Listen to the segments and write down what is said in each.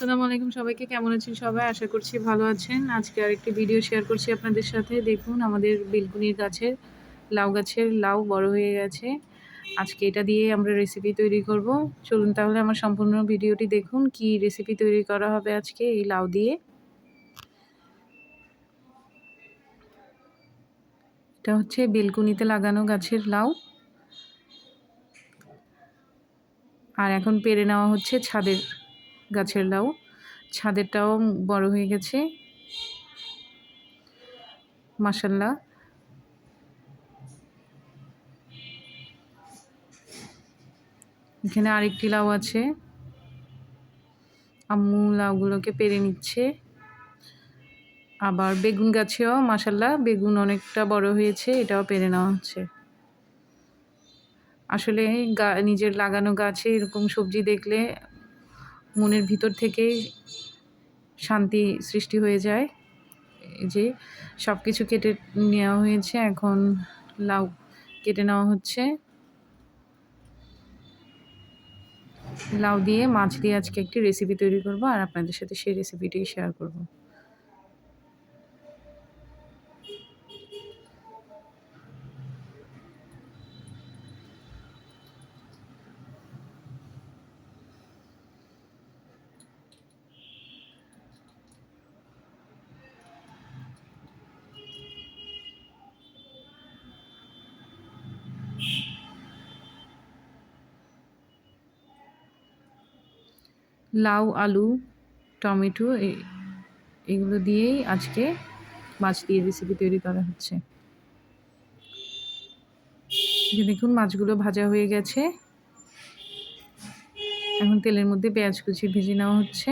আসসালামু আলাইকুম সবাইকে। কেমন আছেন সবাই? আশা করছি ভালো আছেন। আজকে আরেকটি ভিডিও শেয়ার করছি আপনাদের সাথে। দেখুন, আমাদের বেলকুনির গাছের, লাউ গাছের লাউ বড় হয়ে গেছে। আজকে এটা দিয়ে আমরা রেসিপি তৈরি করব। চলুন তাহলে আমার সম্পূর্ণ ভিডিওটি দেখুন, কি রেসিপি তৈরি করা হবে আজকে এই লাউ দিয়ে। এটা হচ্ছে বেলকুনিতে লাগানো গাছের লাউ। আর এখন পেরে নেওয়া হচ্ছে ছাদের গাছের লাউ ছাদেরটাও বড় হয়ে গেছে। মাসাল্লাহ এখানে আরেকটি লাউ আছে। আম্মু লাউগুলোকে পেরে নিচ্ছে। আবার বেগুন গাছেও মাসাল্লাহ বেগুন অনেকটা বড় হয়েছে, এটাও পেরে নেওয়া হচ্ছে। আসলে গা নিজের লাগানো গাছে এরকম সবজি দেখলে মনের ভিতর থেকেই শান্তি সৃষ্টি হয়ে যায়। যে সব কিছু কেটে নেওয়া হয়েছে, এখন লাউ কেটে নেওয়া হচ্ছে। লাউ দিয়ে, মাছ দিয়ে আজকে একটি রেসিপি তৈরি করব, আর আপনাদের সাথে সেই রেসিপিটি শেয়ার করব। লাউ, আলু, টমেটো এগুলো দিয়েই আজকে মাছ দিয়ে রেসিপি তৈরি করা হচ্ছে। দেখুন, মাছগুলো ভাজা হয়ে গেছে। এখন তেলের মধ্যে পেঁয়াজ কুচি ভেজে নেওয়া হচ্ছে।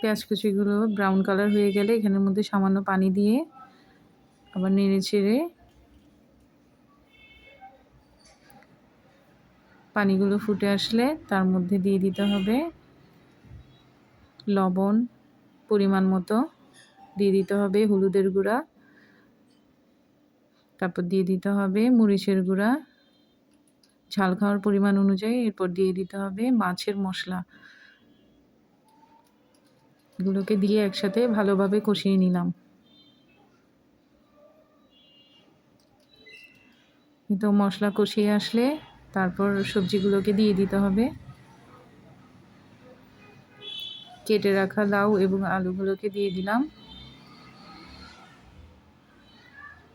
পেঁয়াজ কুচিগুলো ব্রাউন কালার হয়ে গেলে এখানের মধ্যে সামান্য পানি দিয়ে আবার নেড়ে চেড়ে পানিগুলো ফুটে আসলে তার মধ্যে দিয়ে দিতে হবে লবণ পরিমাণ মতো। দিয়ে দিতে হবে হলুদের গুঁড়া। তারপর দিয়ে দিতে হবে মরিচের গুঁড়া। ঝাল খাওয়ার পরিমাণ অনুযায়ী এরপর দিয়ে দিতে হবে মাছের মশলা। এগুলোকে দিয়ে একসাথে ভালোভাবে কষিয়ে নিলাম। কিন্তু মশলা কষিয়ে আসলে তারপর সবজিগুলোকে দিয়ে দিতে হবে। কেটে রাখা লাউ এবং আলুগুলোকে দিয়ে দিলাম।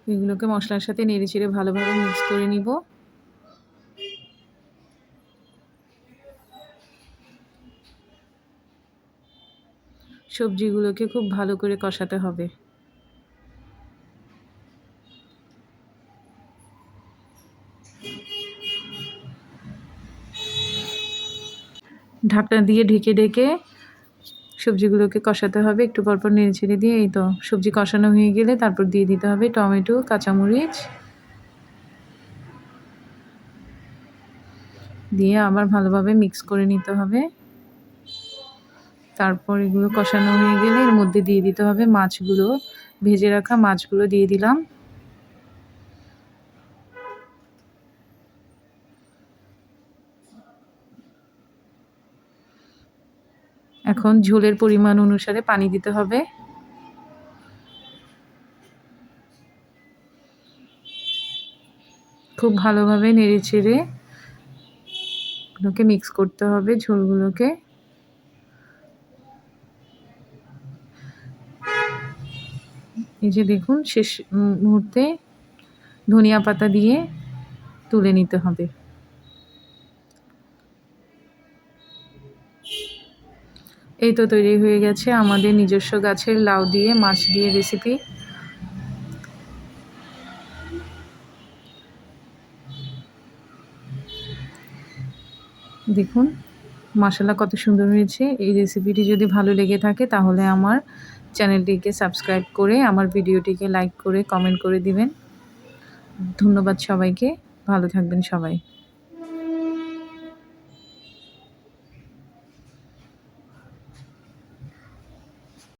এগুলোকে মশলার সাথে নেড়ে চেড়ে ভালোভাবে মিক্স করে নিব। সবজিগুলোকে খুব ভালো করে কষাতে হবে। ঢাকনা দিয়ে ঢেকে ঢেকে সবজিগুলোকে কষাতে হবে। একটু পরপর নেড়ে ছেড়ে দিয়ে এই তো সবজি কষানো হয়ে গেলে তারপর দিয়ে দিতে হবে টমেটো, কাঁচামরিচ। দিয়ে আবার ভালোভাবে মিক্স করে নিতে হবে। তারপর এগুলো কষানো হয়ে গেলে এর মধ্যে দিয়ে দিতে হবে মাছগুলো। ভেজে রাখা মাছগুলো দিয়ে দিলাম। এখন ঝোলের পরিমাণ অনুসারে পানি দিতে হবে। খুব ভালোভাবে নেড়ে চেড়ে ওগুলোকে মিক্স করতে হবে, ঝোলগুলোকে। এই যে দেখুন, শেষ মুহূর্তে ধনিয়া পাতা দিয়ে তুলে নিতে হবে। এই তো তৈরি হয়ে গেছে আমাদের নিজস্ব গাছের লাউ দিয়ে, মাছ দিয়ে রেসিপি দেখুন মশলা কত সুন্দর হয়েছে। এই রেসিপিটি যদি ভালো লেগে থাকে তাহলে আমার চ্যানেলটিকে সাবস্ক্রাইব করে, আমার ভিডিওটিকে লাইক করে কমেন্ট করে দিবেন। ধন্যবাদ সবাইকে। ভালো থাকবেন সবাই।